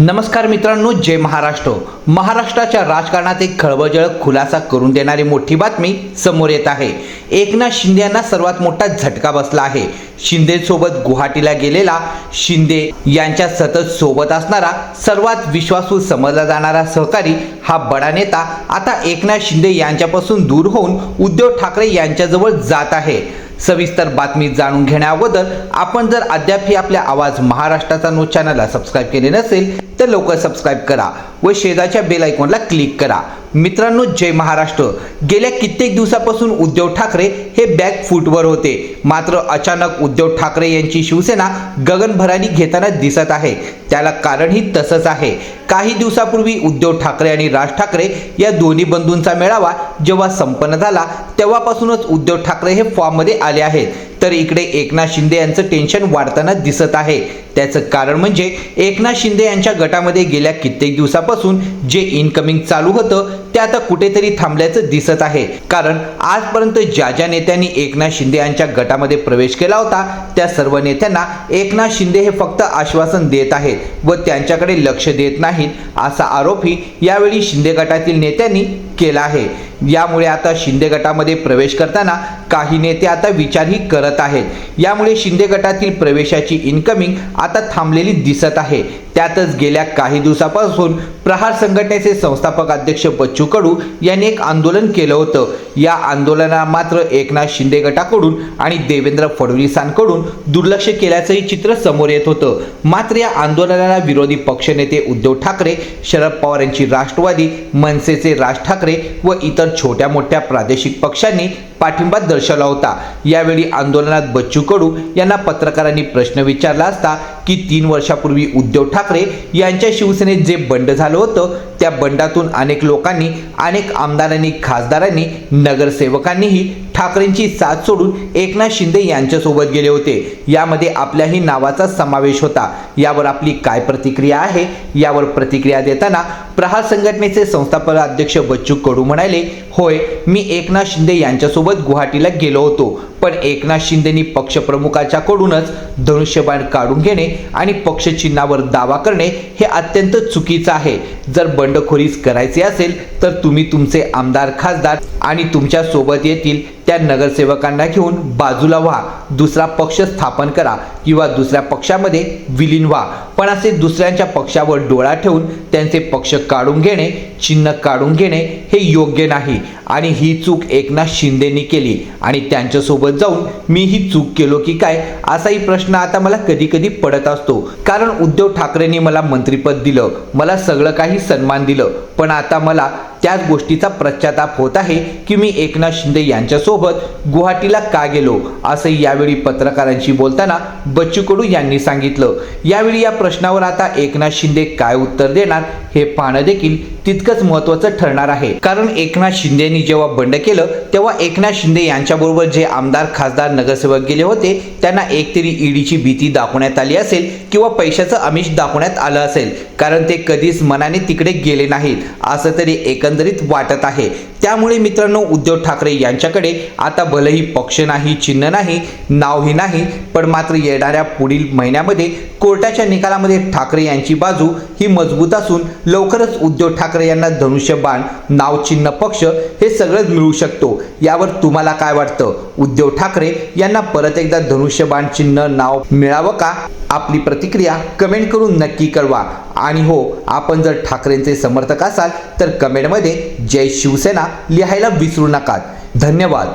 नमस्कार मित्रांनो जय महाराष्ट्र. महाराष्ट्राच्या राजकारणात एक खळबळजळक खुलासा करून देणारी मोठी बातमी समोर येत आहे. एकनाथ शिंदे यांना सर्वात मोठा झटका बसला आहे. शिंदेसोबत गुवाहाटीला गेलेला शिंदे यांच्या सतत सोबत असणारा सर्वात विश्वासू समजला जाणारा सहकारी हा बडा नेता आता एकनाथ शिंदे यांच्यापासून दूर होऊन उद्धव ठाकरे यांच्याजवळ जात आहे. सविस्तर बातमी जाणून घेण्याअगोदर आपण जर अद्याप ही आपल्या आवाज महाराष्ट्राचा न्यूज चॅनलला सबस्क्राईब केले नसेल तर लवकर सबस्क्राईब करा व शेजारच्या बेल आयकॉनला क्लिक करा. मित्रांनो जय महाराष्ट्र. गेल्या कित्येक दिवसापासून उद्धव ठाकरे हे बॅक फूटवर होते. मात्र अचानक उद्धव ठाकरे यांची शिवसेना गगनभरानी घेताना दिसत आहे. त्याला कारणही तसंच आहे. काही दिवसापूर्वी उद्धव ठाकरे आणि राज ठाकरे या दोन्ही बंधूंचा मेळावा जेव्हा संपन्न झाला तेव्हापासूनच उद्धव ठाकरे हे फॉर्ममध्ये आले आहेत. तर इकडे एकनाथ शिंदे यांचं टेन्शन वाढताना दिसत आहे. त्याचं कारण म्हणजे एकनाथ शिंदे यांच्या गटामध्ये गेल्या कित्येक दिवसापासून जे इनकमिंग चालू होतं ते आता कुठेतरी थांबल्याचं दिसत आहे. कारण आजपर्यंत ज्या ज्या नेत्यांनी एकनाथ शिंदे यांच्या गटामध्ये प्रवेश केला होता त्या सर्व नेत्यांना एकनाथ शिंदे हे फक्त आश्वासन देत आहेत व त्यांच्याकडे लक्ष देत नाहीत असा आरोपही यावेळी शिंदे गटातील नेत्यांनी केला आहे. यामुळे आता शिंदे गटामध्ये प्रवेश करताना काही नेते आता विचारही करत आहेत. यामुळे शिंदे गटातील प्रवेशाची इन्कमिंग आता थांबलेली दिसत आहे. त्यातच गेल्या काही दिवसापासून प्रहार संघटनेचे संस्थापक अध्यक्ष बच्चू कडू यांनी एक आंदोलन केलं होतं. या आंदोलनाला मात्र एकनाथ शिंदे गटाकडून आणि देवेंद्र फडणवीसांकडून दुर्लक्ष केल्याचंही चित्र समोर येत होतं. मात्र या आंदोलनाला विरोधी पक्षनेते उद्धव ठाकरे शरद पवार यांची राष्ट्रवादी मनसेचे राज ठाकरे व इतर छोट्या मोठ्या प्रादेशिक पक्षांनी पाठिंबा दर्शवला होता. यावेळी आंदोलनात बच्चू कडू यांना पत्रकारांनी प्रश्न विचारला असता की तीन वर्षापूर्वी उद्धव ठाकरे यांच्या शिवसेनेत जे बंड झालं होतं त्या बंडातून अनेक लोकांनी अनेक आमदारांनी खासदारांनी नगरसेवकांनीही ठाकरेंची साथ सोडून एकनाथ शिंदे यांच्यासोबत गेले होते. यामध्ये आपल्याही नावाचा समावेश होता. यावर आपली काय प्रतिक्रिया आहे? यावर प्रतिक्रिया देताना प्रहार संघटनेचे संस्थापक अध्यक्ष बच्चू कडू म्हणाले होय मी एकनाथ शिंदे यांच्यासोबत गुवाहाटीला गेलो होतो. पण एकनाथ शिंदेनी पक्षप्रमुखाच्याकडूनच धनुष्यबाण काढून घेणे आणि पक्षचिन्हावर दावा करणे हे अत्यंत चुकीचं आहे. जर बंडखोरीच करायचे असेल तर तुम्ही तुमचे आमदार खासदार आणि तुमच्यासोबत येतील. त्या नगरसेवकांना घेऊन बाजूला व्हा. दुसरा पक्ष स्थापन करा किंवा दुसऱ्या पक्षामध्ये विलीन व्हा. पण असे दुसऱ्यांच्या पक्षावर डोळा ठेवून त्यांचे पक्ष काढून घेणे चिन्ह काढून घेणे हे योग्य नाही. आणि ही चूक एकनाथ शिंदेनी केली. आणि त्यांच्यासोबत जाऊन मी ही चूक केलो की काय असाही प्रश्न आता मला कधी कधी पडत असतो. कारण उद्धव ठाकरेंनी मला मंत्रिपद दिलं. मला सगळं काही सन्मान दिलं. पण आता मला त्याच गोष्टीचा पश्चाताप होत आहे की मी एकनाथ शिंदे यांच्यासोबत गुवाहाटीला का गेलो? असं यावेळी पत्रकारांशी बोलताना बच्चू कडू यांनी सांगितलं. यावेळी या प्रश्नावर आता एकनाथ शिंदे काय उत्तर देणार हे पाहणं देखील तितकंच महत्त्वाचं ठरणार आहे. कारण एकनाथ शिंदेनी जेव्हा बंड केलं तेव्हा एकनाथ शिंदे यांच्याबरोबर जे आमदार खासदार नगरसेवक गेले होते त्यांना एकतरी ईडीची भीती दाखवण्यात आली असेल किंवा पैशाचं आमिष दाखवण्यात आलं असेल. कारण ते कधीच मनाने तिकडे गेले नाहीत असं तरी एकंदरीत वाटत आहे. त्यामुळे मित्रांनो उद्धव ठाकरे यांच्याकडे आता भलेही पक्ष नाही चिन्ह नाही नावही नाही पण मात्र येणाऱ्या पुढील महिन्यामध्ये कोर्टाच्या निकालामध्ये ठाकरे यांची बाजू ही मजबूत असून लवकरच उद्धव ठाकरे यांना धनुष्यबाण नाव चिन्ह पक्ष हे सगळंच मिळू शकतो. यावर तुम्हाला काय वाटतं? उद्धव ठाकरे यांना परत एकदा धनुष्यबाण चिन्ह नाव मिळावं का? आपली प्रतिक्रिया कमेंट करून नक्की कळवा. आणि हो आपण जर ठाकरेंचे समर्थक असाल तर कमेंटमध्ये जय शिवसेना लिहायला विसरू नका. धन्यवाद.